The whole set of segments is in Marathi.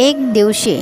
एक दिवशी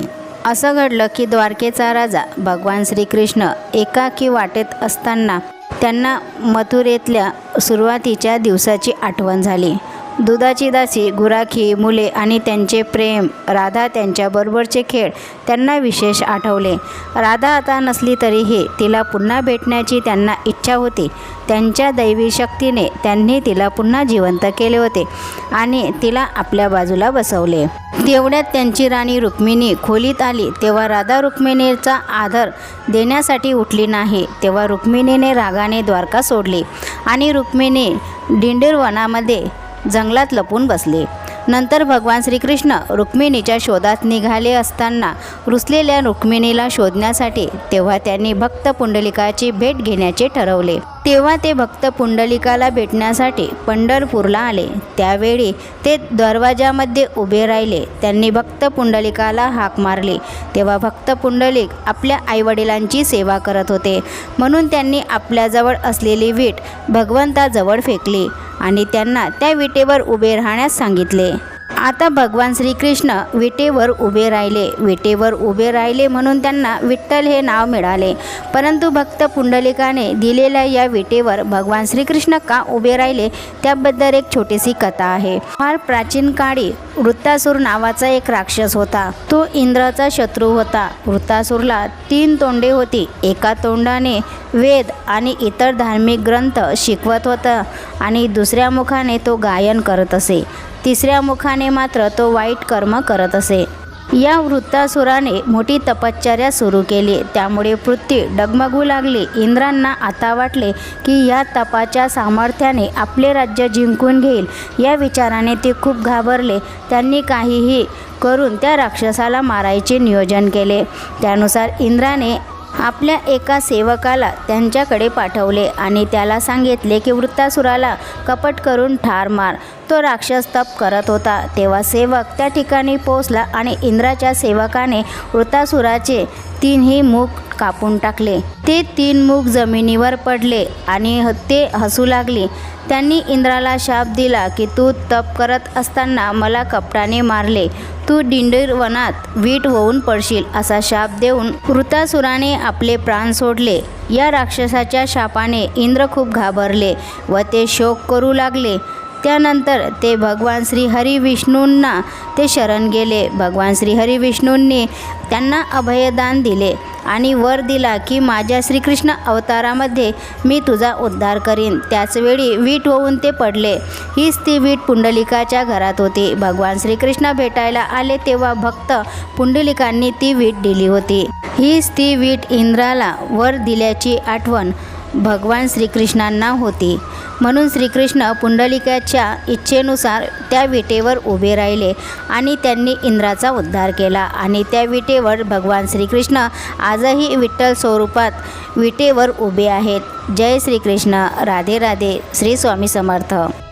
असं घडलं की द्वारकेचा राजा भगवान श्रीकृष्ण एकाकी वाटेत असताना त्यांना मथुरेतल्या सुरुवातीच्या दिवसाची आठवण झाली. दुधाची दासी गुराखी मुले आणि त्यांचे प्रेम राधा त्यांच्याबरोबरचे खेळ त्यांना विशेष आठवले. राधा आता नसली तरीही तिला पुन्हा भेटण्याची त्यांना इच्छा होती. त्यांच्या दैवी शक्तीने त्यांनी तिला पुन्हा जिवंत केले होते आणि तिला आपल्या बाजूला बसवले. तेवढ्यात त्यांची राणी रुक्मिणी खोलीत आली. तेव्हा राधा रुक्मिणीचा आदर देण्यासाठी उठली नाही. तेव्हा रुक्मिणीने रागाने द्वारका सोडली आणि रुक्मिणी डिंडीरवनामध्ये जंगलात लपून बसले. नंतर भगवान श्रीकृष्ण रुक्मिणीच्या शोधात निघाले असताना रुसलेल्या रुक्मिणीला शोधण्यासाठी तेव्हा त्यांनी भक्त पुंडलिकाची भेट घेण्याचे ठरवले. तेव्हा ते भक्त पुंडलिकाला भेटण्यासाठी पंढरपूरला आले. त्यावेळी ते दरवाजामध्ये उभे राहिले. त्यांनी भक्त पुंडलिकाला हाक मारली. तेव्हा भक्त पुंडलिक आपल्या आईवडिलांची सेवा करत होते. म्हणून त्यांनी आपल्याजवळ असलेली वीट भगवंताजवळ फेकली. आणि त्यांना त्या विटेवर उभे राहण्यास सांगितले. आता भगवान श्रीकृष्ण विटेवर उभे राहिले. विटेवर उभे राहिले म्हणून त्यांना विठ्ठल हे नाव मिळाले. परंतु भक्त पुंडलिकाने दिलेल्या या विटेवर भगवान श्रीकृष्ण का उभे राहिले? त्याबद्दल एक छोटीशी कथा आहे. फार प्राचीन काळी वृत्तासूर नावाचा एक राक्षस होता. तो इंद्राचा शत्रू होता. वृत्तासूरला तीन तोंडे होती. एका तोंडाने वेद आणि इतर धार्मिक ग्रंथ शिकवत होता आणि दुसऱ्या मुखाने तो गायन करत असे. तिसऱ्या मुखाने मात्र तो वाईट कर्म करत असे. या वृत्तासुराने मोठी तपश्चर्या सुरू केली. त्यामुळे पृथ्वी डगमगू लागली. इंद्रांना आता वाटले की या तपाच्या सामर्थ्याने आपले राज्य जिंकून घेईल. या विचाराने ते खूप घाबरले. त्यांनी काहीही करून त्या राक्षसाला मारायचे नियोजन केले. त्यानुसार इंद्राने आपल्या एका सेवकाला त्यांच्याकडे पाठवले आणि त्याला सांगितले की वृत्तासुराला कपट करून ठार मार. तो राक्षस तप करत होता. तेव्हा सेवक त्या ठिकाणी पोचला आणि इंद्राच्या सेवकाने वृत्तासुराचे तीनही मुख कापून टाकले. ते तीन मुख जमिनीवर पडले आणि ते हसू लागले. त्यांनी इंद्राला शाप दिला की तू तप करत असताना मला कपटाने मारले. तू डिंडीर वनात वीट होऊन पडशील असा शाप देऊन वृतासुराने आपले प्राण सोडले. या राक्षसाच्या शापाने इंद्र खूप घाबरले व ते शोक करू लागले. त्यानंतर ते भगवान श्री हरी विष्णूंना ते शरण गेले. भगवान श्री हरी विष्णूंनी त्यांना अभयदान दिले. आणि वर दिला की माझ्या श्रीकृष्ण अवतारामध्ये मी तुझा उद्धार करीन. त्याचवेळी वीट होऊन ते पडले. हीच ती वीट पुंडलिकाच्या घरात होती. भगवान श्रीकृष्ण भेटायला आले तेव्हा भक्त पुंडलिकांनी ती वीट दिली होती. हीच ती वीट इंद्राला वर दिल्याची आठवण भगवान श्रीकृष्णांना होती. म्हणून श्रीकृष्ण पुंडलिकाच्या इच्छेनुसार त्या विटेवर उभे राहिले आणि त्यांनी इंद्राचा उद्धार केला. आणि त्या विटेवर भगवान श्रीकृष्ण आजही विठ्ठल स्वरूपात विटेवर उभे आहेत. जय श्रीकृष्ण. राधे राधे. श्री स्वामी समर्थ.